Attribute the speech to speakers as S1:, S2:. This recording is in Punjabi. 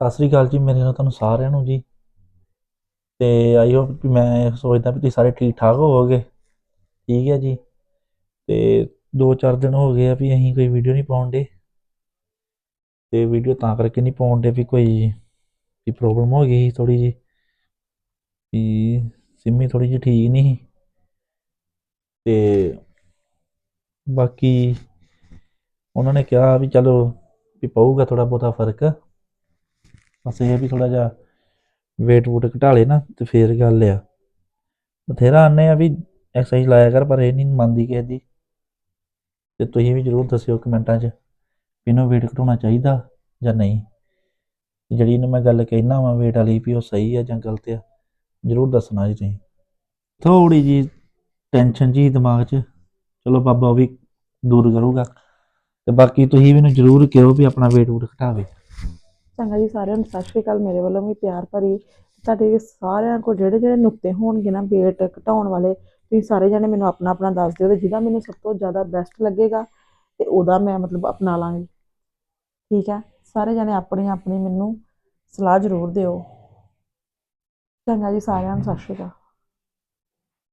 S1: ਸਤਿ ਸ੍ਰੀ ਅਕਾਲ ਜੀ, ਮੇਰੇ ਨਾਲ ਤੁਹਾਨੂੰ ਸਾਰਿਆਂ ਨੂੰ ਜੀ। ਤੇ ਆਈ ਹੋਪ ਕਿ ਮੈਂ ਸੋਚਦਾ ਵੀ ਤੁਸੀਂ ਸਾਰੇ ਠੀਕ ਠਾਕ ਹੋਵੋਗੇ। ਠੀਕ ਹੈ ਜੀ। ਤੇ 2-4 ਦਿਨ ਹੋ ਗਏ ਆ ਵੀ ਅਸੀਂ ਕੋਈ ਵੀਡੀਓ ਨਹੀਂ ਪਾਉਂਦੇ ਤੇ ਵੀਡੀਓ ਤਾਂ ਕਰਕੇ ਨਹੀਂ ਪਾਉਂਦੇ ਵੀ ਕੋਈ ਵੀ ਪ੍ਰੋਬਲਮ ਹੋ ਗਈ ਥੋੜੀ ਜੀ ਵੀ ਸਿੰਮੀ ਥੋੜੀ ਜਿਹੀ ਠੀਕ ਨਹੀਂ ਸੀ। ਤੇ ਬਾਕੀ ਉਹਨਾਂ ਨੇ ਕਿਹਾ ਵੀ ਚਲੋ ਵੀ ਪਊਗਾ ਥੋੜਾ ਬਹੁਤਾ ਫ਼ਰਕ। ਬਸ ਇਹ ਆ ਵੀ ਥੋੜਾ ਜਿਹਾ weight ਵੂਟ ਘਟਾ ਲੇ ਨਾ ਤੇ ਫੇਰ ਗੱਲ ਆ। ਬਥੇਰਾ ਆਨੇ ਆ ਵੀ ਐਕਸਰਸਾਈਜ਼ ਲਾਇਆ ਕਰ, ਪਰ ਇਹ ਨਹੀਂ ਮੰਨਦੀ ਕਿਸੇ ਦੀ। ਤੇ ਤੁਸੀਂ ਵੀ ਜਰੂਰ ਦੱਸਿਓ ਕਮੈਂਟਾਂ 'ਚ ਵੀ ਇਹਨੂੰ weight ਘਟਾਉਣਾ ਚਾਹੀਦਾ ਜਾਂ ਨਹੀਂ। ਜਿਹੜੀ ਇਹਨੂੰ ਮੈਂ ਗੱਲ ਕਹਿਣਾ ਵਾ weight ਵਾਲੀ ਵੀ ਉਹ ਸਹੀ ਆ ਜਾਂ ਗਲਤ ਆ, ਜਰੂਰ ਦੱਸਣਾ ਜੀ ਤੁਸੀਂ। ਥੋੜੀ ਜੀ ਟੈਨਸ਼ਨ ਜੀ ਦਿਮਾਗ 'ਚ। ਚਲੋ ਬਾਬਾ ਉਹ ਵੀ ਦੂਰ ਕਰੂਗਾ। ਤੇ ਬਾਕੀ ਤੁਸੀਂ ਵੀ ਇਹਨੂੰ ਜਰੂਰ ਕਿਹੋ ਵੀ ਆਪਣਾ weight ਵੂਟ ਘਟਾਵੇ।
S2: ਚੰਗਾ ਜੀ ਸਾਰਿਆਂ ਨੂੰ ਸਤਿ ਸ਼੍ਰੀ ਅਕਾਲ। ਮੇਰੇ ਵੱਲੋਂ ਵੀ ਪਿਆਰ ਭਰੀ ਤੁਹਾਡੇ ਸਾਰਿਆਂ ਕੋਲ ਜਿਹੜੇ ਜਿਹੜੇ ਨੁਕਤੇ ਹੋਣਗੇ ਨਾ weight ਘਟਾਉਣ ਵਾਲੇ, ਤੁਸੀਂ ਸਾਰੇ ਜਣੇ ਮੈਨੂੰ ਆਪਣਾ ਆਪਣਾ ਦੱਸ ਦਿਓ ਤੇ ਜਿਹਦਾ ਮੈਨੂੰ ਸਭ ਤੋਂ ਜ਼ਿਆਦਾ ਬੈਸਟ ਲੱਗੇਗਾ ਤੇ ਉਹਦਾ ਮੈਂ ਮਤਲਬ ਅਪਣਾ ਲਾਂਗੀ। ਠੀਕ ਹੈ? ਸਾਰੇ ਜਣੇ ਆਪਣੀ ਆਪਣੀ ਮੈਨੂੰ ਸਲਾਹ ਜ਼ਰੂਰ ਦਿਓ। ਚੰਗਾ ਜੀ ਸਾਰਿਆਂ ਨੂੰ ਸਤਿ ਸ਼੍ਰੀ ਅਕਾਲ।